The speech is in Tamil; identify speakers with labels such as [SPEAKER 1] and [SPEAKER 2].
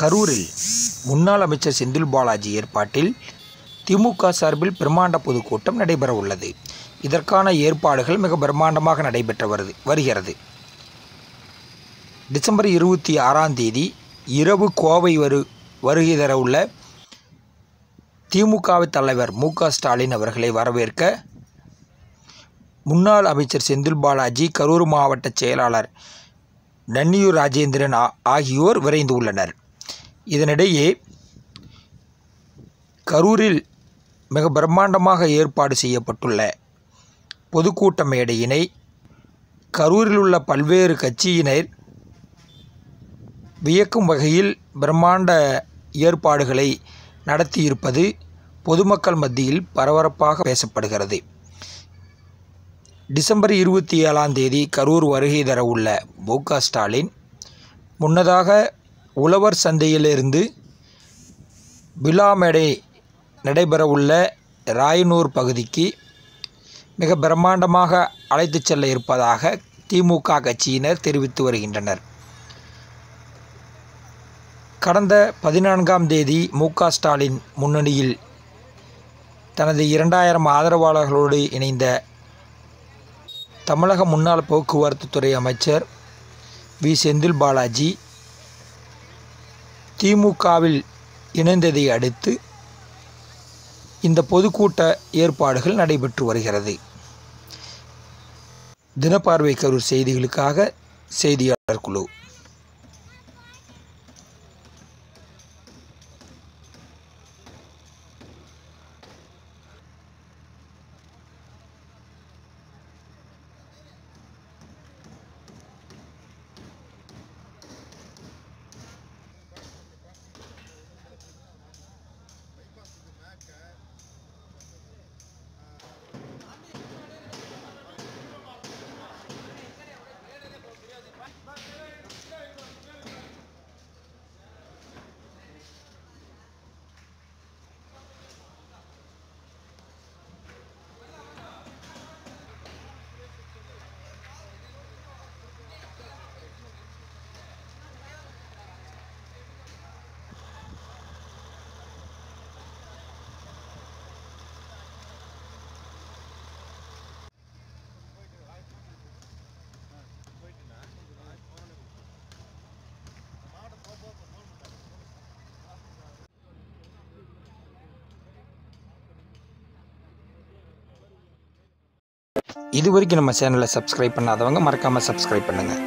[SPEAKER 1] கரூரில் முன்னாள் அமைச்சர் செந்தில் பாலாஜி ஏற்பாட்டில் திமுக சார்பில் பிரம்மாண்ட பொதுக்கூட்டம் நடைபெற உள்ளது. இதற்கான ஏற்பாடுகள் மிக பிரம்மாண்டமாக நடைபெற்று வருது வருகிறது. டிசம்பர் இருபத்தி ஆறாம் தேதி இரவு கோவை வரு வருகை தர உள்ள திமுக தலைவர் மு க ஸ்டாலின் அவர்களை வரவேற்க முன்னாள் அமைச்சர் செந்தில் பாலாஜி கரூர் மாவட்ட செயலாளர் நன்னியூர் ராஜேந்திரன் ஆகியோர் விரைந்து உள்ளனர். இதனிடையே கரூரில் மிக பிரம்மாண்டமாக ஏற்பாடு செய்யப்பட்டுள்ள பொதுக்கூட்ட மேடையினை கரூரில் உள்ள பல்வேறு கட்சியினர் வியக்கும் வகையில் பிரம்மாண்ட ஏற்பாடுகளை நடத்தியிருப்பது பொதுமக்கள் மத்தியில் பரபரப்பாக பேசப்படுகிறது. டிசம்பர் இருபத்தி ஏழாம் தேதி கரூர் வருகை தர உள்ள மு க ஸ்டாலின் முன்னதாக உழவர் சந்தையிலிருந்து விழாமேடை நடைபெறவுள்ள ராயனூர் பகுதிக்கு மிக பிரம்மாண்டமாக அழைத்துச் செல்ல இருப்பதாக திமுக கட்சியினர் தெரிவித்து வருகின்றனர். கடந்த பதினான்காம் தேதி மு க ஸ்டாலின் முன்னணியில் தனது இரண்டாயிரம் ஆதரவாளர்களோடு இணைந்த தமிழக முன்னாள் போக்குவரத்து துறை அமைச்சர் வி செந்தில் பாலாஜி திமுகவில் இணைந்ததை அடுத்து இந்த பொதுக்கூட்ட ஏற்பாடுகள் நடைபெற்று வருகிறது. தினப்பார்வை கரூர் செய்திகளுக்காக செய்தியாளர் குழு. இது வரைக்கும் நம்ம சேனலை சப்ஸ்கிரைப் பண்ணாதவங்க மறக்காமல் சப்ஸ்கிரைப் பண்ணுங்கள்